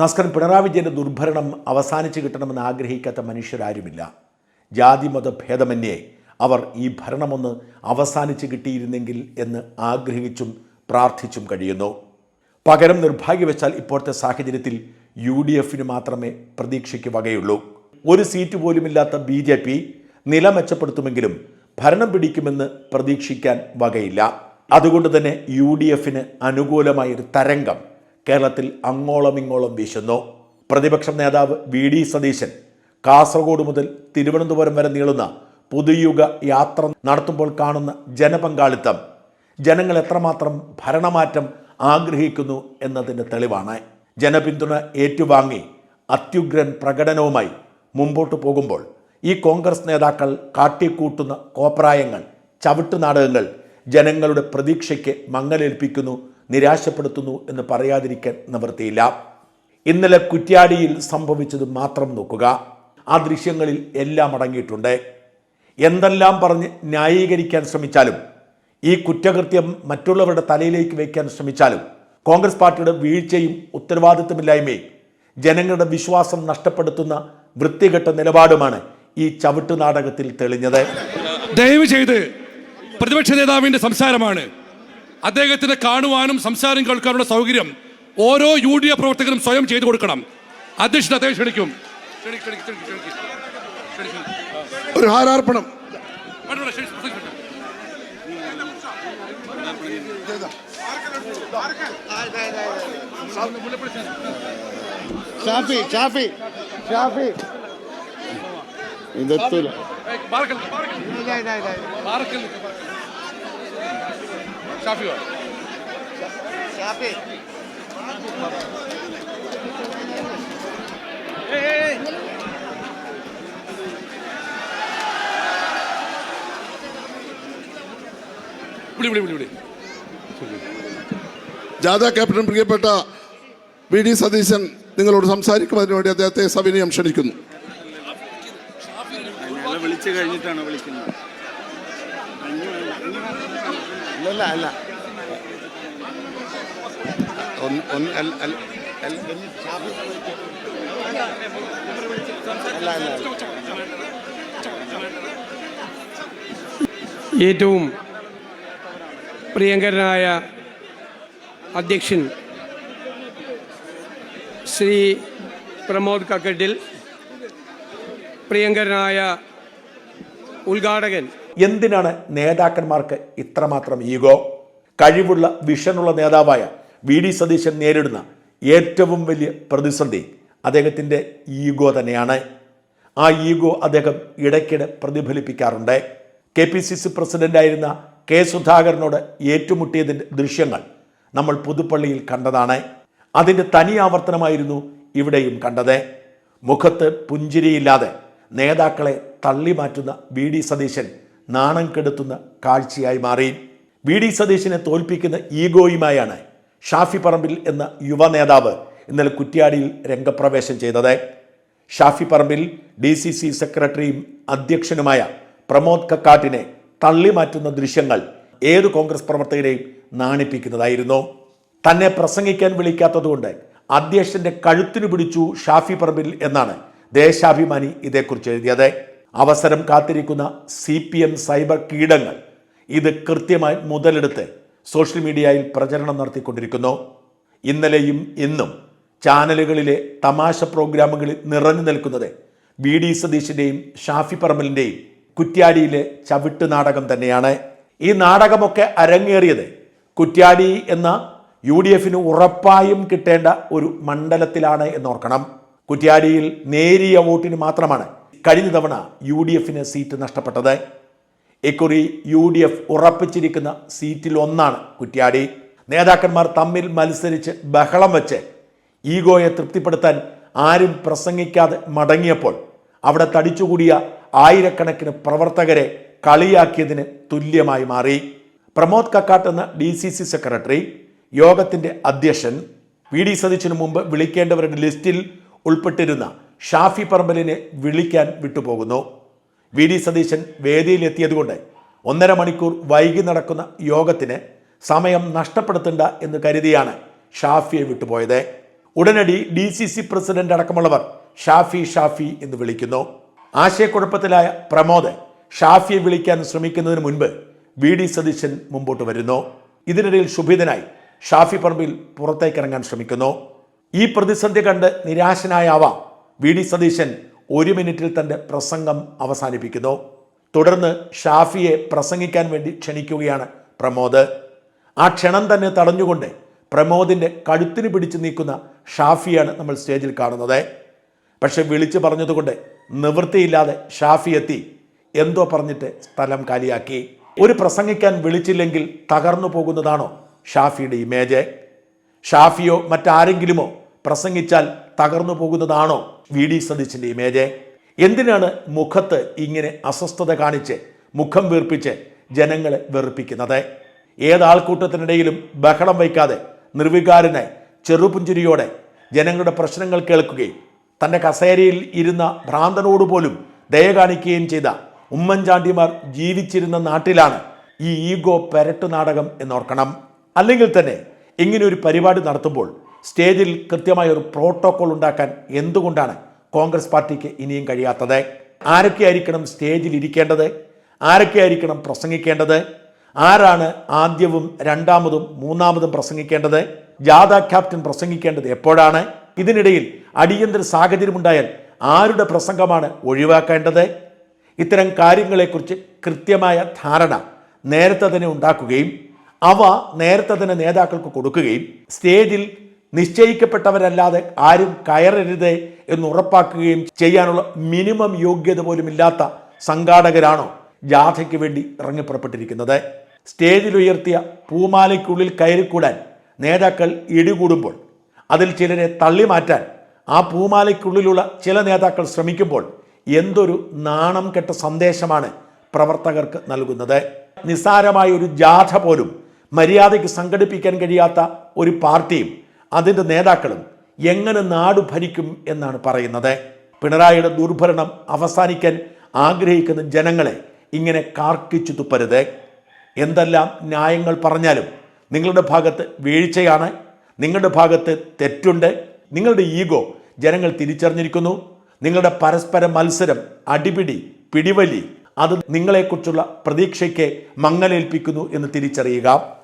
നമസ്കാരം പിണറായി വിജയന്റെ ദുർഭരണം അവസാനിച്ച് കിട്ടണമെന്ന് ആഗ്രഹിക്കാത്ത മനുഷ്യരാരുമില്ല. ജാതിമത ഭേദമന്യേ അവർ ഈ ഭരണമൊന്ന് അവസാനിച്ച് കിട്ടിയിരുന്നെങ്കിൽ എന്ന് ആഗ്രഹിച്ചും പ്രാർത്ഥിച്ചും കഴിയുന്നു. പകരം നിർഭാഗ്യവശാൽ ഇപ്പോഴത്തെ സാഹചര്യത്തിൽ യു ഡി എഫിന് മാത്രമേ പ്രതീക്ഷയ്ക്ക് വകയുള്ളൂ. ഒരു സീറ്റ് പോലുമില്ലാത്ത ബി ജെ പി നില മെച്ചപ്പെടുത്തുമെങ്കിലും ഭരണം പിടിക്കുമെന്ന് പ്രതീക്ഷിക്കാൻ വകയില്ല. അതുകൊണ്ട് തന്നെ യു ഡി എഫിന് അനുകൂലമായൊരു തരംഗം കേരളത്തിൽ അങ്ങോളം ഇങ്ങോളം വീശുന്നു. പ്രതിപക്ഷ നേതാവ് വി ഡി സതീശൻ കാസർഗോഡ് മുതൽ തിരുവനന്തപുരം വരെ നീളുന്ന പുതുയുഗ യാത്ര നടത്തുമ്പോൾ കാണുന്ന ജനപങ്കാളിത്തം. ജനങ്ങൾ എത്രമാത്രം ഭരണമാറ്റം ആഗ്രഹിക്കുന്നു എന്നതിന്റെ തെളിവാണ്. ജനപിന്തുണ ഏറ്റുവാങ്ങി അത്യുഗ്രൻ പ്രകടനവുമായി മുമ്പോട്ട് പോകുമ്പോൾ ഈ കോൺഗ്രസ് നേതാക്കൾ കാട്ടിക്കൂട്ടുന്ന കോപ്രായങ്ങൾ ചവിട്ടുനാടകങ്ങൾ ജനങ്ങളുടെ പ്രതീക്ഷയ്ക്ക് മങ്ങലേൽപ്പിക്കുന്നു നിരാശപ്പെടുത്തുന്നു എന്ന് പറയാതിരിക്കാൻ നിവൃത്തിയില്ല ഇന്നലെ കുറ്റ്യാടിയിൽ സംഭവിച്ചത് മാത്രം നോക്കുക. ആ ദൃശ്യങ്ങളിൽ എല്ലാം അടങ്ങിയിട്ടുണ്ട്. എന്തെല്ലാം പറഞ്ഞ് ന്യായീകരിക്കാൻ ശ്രമിച്ചാലും ഈ കുറ്റകൃത്യം മറ്റുള്ളവരുടെ തലയിലേക്ക് വയ്ക്കാൻ ശ്രമിച്ചാലും കോൺഗ്രസ് പാർട്ടിയുടെ വീഴ്ചയും ഉത്തരവാദിത്തമില്ലായ്മയും ജനങ്ങളുടെ വിശ്വാസം നഷ്ടപ്പെടുത്തുന്ന വൃത്തികെട്ട നിലപാടുമാണ് ഈ ചവിട്ടു നാടകത്തിൽ തെളിഞ്ഞത്. ദയവ് ചെയ്ത് പ്രതിപക്ഷ നേതാവിന്റെ സംസാരമാണ്. അദ്ദേഹത്തിന് കാണുവാനും സംസാരം കേൾക്കാനുള്ള സൗകര്യം ഓരോ യു ഡി എഫ് പ്രവർത്തകരും സ്വയം ചെയ്തു കൊടുക്കണം. അധ്യക്ഷൻ അദ്ദേഹം ക്ഷണിക്കും. ക്ഷണി- ക്ഷണി- ക്ഷണി- ക്ഷണിക്ക്. ക്ഷണിക്ക്. ഒരു ഹാരാർപ്പണം. ഷാഫി ഷാഫി ഷാഫി. ഇതെത്തൂല. ഷാഫി വിളി ജാഥ ക്യാപ്റ്റൻ പ്രിയപ്പെട്ട വി ഡി സതീശൻ നിങ്ങളോട് സംസാരിക്കുന്നതിന് വേണ്ടി അദ്ദേഹത്തെ സവിനയം ക്ഷണിക്കുന്നു. വിളിച്ചു കഴിഞ്ഞിട്ടാണ് വിളിക്കുന്നത്. അല്ല അല്ല ഏറ്റവും പ്രിയങ്കരനായ അധ്യക്ഷൻ ശ്രീ പ്രമോദ് കക്കട്ടിൽ പ്രിയങ്കരനായ ഉദ്ഘാടകൻ എന്തിനാണ് നേതാക്കന്മാർക്ക് ഇത്രമാത്രം ഈഗോ? കഴിവുള്ള വിഷനുള്ള നേതാവായ വി ഡി സതീശൻ നേരിടുന്ന ഏറ്റവും വലിയ പ്രതിസന്ധി അദ്ദേഹത്തിന്റെ ഈഗോ തന്നെയാണ്. ആ ഈഗോ അദ്ദേഹം ഇടയ്ക്കിടെ പ്രതിഫലിപ്പിക്കാറുണ്ട്. കെ പി സി സി പ്രസിഡന്റായിരുന്ന കെ സുധാകരനോട് ഏറ്റുമുട്ടിയതിന്റെ ദൃശ്യങ്ങൾ നമ്മൾ പുതുപ്പള്ളിയിൽ കണ്ടതാണ്. അതിന്റെ തനി ആവർത്തനമായിരുന്നു ഇവിടെയും കണ്ടത്. മുഖത്ത് പുഞ്ചിരിയില്ലാതെ നേതാക്കളെ തള്ളി മാറ്റുന്ന വി ഡി സതീശൻ നാണം കെടുത്തുന്ന കാഴ്ചയായി മാറി. വി ഡി സതീശിനെ തോൽപ്പിക്കുന്ന ഈഗോയുമായാണ് ഷാഫി പറമ്പിൽ എന്ന യുവ നേതാവ് ഇന്നലെ കുറ്റ്യാടിയിൽ രംഗപ്രവേശം ചെയ്തത്. Shafi Parambil D C C സെക്രട്ടറിയും അധ്യക്ഷനുമായ പ്രമോദ് കക്കാട്ടിനെ തള്ളി മാറ്റുന്ന ദൃശ്യങ്ങൾ ഏത് കോൺഗ്രസ് പ്രവർത്തകരെയും നാണിപ്പിക്കുന്നതായിരുന്നു. തന്നെ പ്രസംഗിക്കാൻ വിളിക്കാത്തതുകൊണ്ട് അധ്യക്ഷന്റെ കഴുത്തിനു പിടിച്ചു ഷാഫി പറമ്പിൽ എന്നാണ് ദേശാഭിമാനി ഇതേക്കുറിച്ച് എഴുതിയത്. അവസരം കാത്തിരിക്കുന്ന സി പി എം സൈബർ കീടങ്ങൾ ഇത് കൃത്യമായി മുതലെടുത്ത് സോഷ്യൽ മീഡിയയിൽ പ്രചരണം നടത്തിക്കൊണ്ടിരിക്കുന്നു. ഇന്നലെയും ഇന്നും ചാനലുകളിലെ തമാശ പ്രോഗ്രാമുകളിൽ നിറഞ്ഞു നിൽക്കുന്നത് വി ഡി സതീശിന്റെയും ഷാഫി പറമ്പലിന്റെയും കുറ്റ്യാടിയിലെ ചവിട്ട് നാടകം തന്നെയാണ്. ഈ നാടകമൊക്കെ അരങ്ങേറിയത് കുറ്റ്യാടി എന്ന യു ഡി എഫിന് ഉറപ്പായും കിട്ടേണ്ട ഒരു മണ്ഡലത്തിലാണ് എന്നോർക്കണം. കുറ്റ്യാടിയിൽ നേരിയ വോട്ടിന് മാത്രമാണ് കഴിഞ്ഞ തവണ യു ഡി എഫിന് സീറ്റ് നഷ്ടപ്പെട്ടത്. ഇക്കുറി യു ഡി എഫ് ഉറപ്പിച്ചിരിക്കുന്ന സീറ്റിൽ ഒന്നാണ് കുറ്റ്യാടി. നേതാക്കന്മാർ തമ്മിൽ മത്സരിച്ച് ബഹളം വെച്ച് ഈഗോയെ തൃപ്തിപ്പെടുത്താൻ ആരും പ്രസംഗിക്കാതെ മടങ്ങിയപ്പോൾ അവിടെ തടിച്ചുകൂടിയ ആയിരക്കണക്കിന് പ്രവർത്തകരെ കളിയാക്കിയതിന് തുല്യമായി മാറി. പ്രമോദ് കക്കാട്ട് എന്ന ഡി സി സി സെക്രട്ടറി യോഗത്തിന്റെ അധ്യക്ഷൻ വി ഡി സതീശിനു മുമ്പ് വിളിക്കേണ്ടവരുടെ ലിസ്റ്റിൽ ഉൾപ്പെട്ടിരുന്ന ഷാഫി പറമ്പലിനെ വിളിക്കാൻ വിട്ടുപോകുന്നു. വി ഡി സതീശൻ വേദിയിലെത്തിയതുകൊണ്ട് ഒന്നര മണിക്കൂർ വൈകി നടക്കുന്ന യോഗത്തിന് സമയം നഷ്ടപ്പെടുത്തണ്ട എന്ന് കരുതിയാണ് ഷാഫിയെ വിട്ടുപോയത്. ഉടനടി ഡി സി സി പ്രസിഡന്റ് അടക്കമുള്ളവർ ഷാഫി ഷാഫി എന്ന് വിളിക്കുന്നു. ആശയക്കുഴപ്പത്തിലായ പ്രമോദ് ഷാഫിയെ വിളിക്കാൻ ശ്രമിക്കുന്നതിന് മുൻപ് വി ഡി സതീശൻ മുമ്പോട്ട് വരുന്നു. ഇതിനിടയിൽ ശുഭിതനായി ഷാഫി പറമ്പിൽ പുറത്തേക്കിറങ്ങാൻ ശ്രമിക്കുന്നു. ഈ പ്രതിസന്ധി കണ്ട് നിരാശനായാവാം. വി ഡി സതീശൻ ഒരു മിനിറ്റിൽ തന്റെ പ്രസംഗം അവസാനിപ്പിക്കുന്നു. തുടർന്ന് ഷാഫിയെ പ്രസംഗിക്കാൻ വേണ്ടി ക്ഷണിക്കുകയാണ് പ്രമോദ്. ആ ക്ഷണം തന്നെ തടഞ്ഞുകൊണ്ട് പ്രമോദിന്റെ കഴുത്തിന് പിടിച്ചു നീക്കുന്ന ഷാഫിയാണ് നമ്മൾ സ്റ്റേജിൽ കാണുന്നത്. പക്ഷെ വിളിച്ചു പറഞ്ഞതുകൊണ്ട് നിവൃത്തിയില്ലാതെ ഷാഫി എത്തി. എന്തോ പറഞ്ഞിട്ട് സ്ഥലം കാലിയാക്കി. ഒരു പ്രസംഗിക്കാൻ വിളിച്ചില്ലെങ്കിൽ തകർന്നു പോകുന്നതാണോ ഷാഫിയുടെ ഇമേജ്? ഷാഫിയോ മറ്റാരെങ്കിലുമോ പ്രസംഗിച്ചാൽ തകർന്നു പോകുന്നതാണോ? വി ഡി സതീശന്റെ ഇമേജ് എന്തിനാണ് മുഖത്ത് ഇങ്ങനെ അസ്വസ്ഥത കാണിച്ച് മുഖം വീർപ്പിച്ച് ജനങ്ങളെ വെറുപ്പിക്കുന്നത്? ഏതാൾക്കൂട്ടത്തിനിടയിലും ബഹളം വയ്ക്കാതെ നിർവികാരനെ ചെറുപുഞ്ചിരിയോടെ ജനങ്ങളുടെ പ്രശ്നങ്ങൾ കേൾക്കുകയും തന്റെ കസേരയിൽ ഇരുന്ന ഭ്രാന്തനോട് പോലും ദയ കാണിക്കുകയും ചെയ്ത ഉമ്മൻചാണ്ടിമാർ ജീവിച്ചിരുന്ന നാട്ടിലാണ് ഈ ഈഗോ പെരട്ടു നാടകം എന്നോർക്കണം. അല്ലെങ്കിൽ തന്നെ ഇങ്ങനെ ഒരു പരിപാടി നടത്തുമ്പോൾ സ്റ്റേജിൽ കൃത്യമായ ഒരു പ്രോട്ടോകോൾ ഉണ്ടാക്കാൻ എന്തുകൊണ്ടാണ് കോൺഗ്രസ് പാർട്ടിക്ക് ഇനിയും കഴിയാത്തത്? ആരൊക്കെയായിരിക്കണം സ്റ്റേജിൽ ഇരിക്കേണ്ടത്? ആരൊക്കെയായിരിക്കണം പ്രസംഗിക്കേണ്ടത്? ആരാണ് ആദ്യവും രണ്ടാമതും മൂന്നാമതും പ്രസംഗിക്കേണ്ടത്? ജാഥ ക്യാപ്റ്റൻ പ്രസംഗിക്കേണ്ടത് എപ്പോഴാണ്? ഇതിനിടയിൽ അടിയന്തര സാഹചര്യമുണ്ടായാൽ ആരുടെ പ്രസംഗമാണ് ഒഴിവാക്കേണ്ടത്? ഇത്തരം കാര്യങ്ങളെക്കുറിച്ച് കൃത്യമായ ധാരണ നേരത്തെ തന്നെ ഉണ്ടാക്കുകയും അവ നേരത്തെ തന്നെ നേതാക്കൾക്ക് കൊടുക്കുകയും സ്റ്റേജിൽ നിശ്ചയിക്കപ്പെട്ടവരല്ലാതെ ആരും കയറരുത് എന്ന് ഉറപ്പാക്കുകയും ചെയ്യാനുള്ള മിനിമം യോഗ്യത പോലും ഇല്ലാത്ത സംഘാടകരാണോ ജാഥയ്ക്ക് വേണ്ടി ഇറങ്ങിപ്പുറപ്പെട്ടിരിക്കുന്നത്. സ്റ്റേജിൽ ഉയർത്തിയ പൂമാലയ്ക്കുള്ളിൽ കയറിക്കൂടാൻ നേതാക്കൾ ഇടികൂടുമ്പോൾ അതിൽ ചിലരെ തള്ളി മാറ്റാൻ ആ പൂമാലയ്ക്കുള്ളിലുള്ള ചില നേതാക്കൾ ശ്രമിക്കുമ്പോൾ എന്തൊരു നാണം കെട്ട സന്ദേശമാണ് പ്രവർത്തകർക്ക് നൽകുന്നത്. നിസ്സാരമായ ഒരു ജാഥ പോലും മര്യാദയ്ക്ക് സംഘടിപ്പിക്കാൻ കഴിയാത്ത ഒരു പാർട്ടിയും അതിന്റെ നേതാക്കളും എങ്ങനെ നാട് ഭരിക്കും എന്നാണ് പറയുന്നത്. പിണറായിയുടെ ദുർഭരണം അവസാനിക്കാൻ ആഗ്രഹിക്കുന്ന ജനങ്ങളെ ഇങ്ങനെ കാർക്കിച്ചു തുപ്പരുത്. എന്തെല്ലാം ന്യായങ്ങൾ പറഞ്ഞാലും നിങ്ങളുടെ ഭാഗത്ത് വീഴ്ചയാണ് നിങ്ങളുടെ ഭാഗത്ത് തെറ്റുണ്ട് നിങ്ങളുടെ ഈഗോ ജനങ്ങൾ തിരിച്ചറിഞ്ഞിരിക്കുന്നു നിങ്ങളുടെ പരസ്പര മത്സരം അടിപിടി പിടിവലി അത് നിങ്ങളെക്കുറിച്ചുള്ള പ്രതീക്ഷയ്ക്ക് മങ്ങലേൽപ്പിക്കുന്നു എന്ന് തിരിച്ചറിയുക.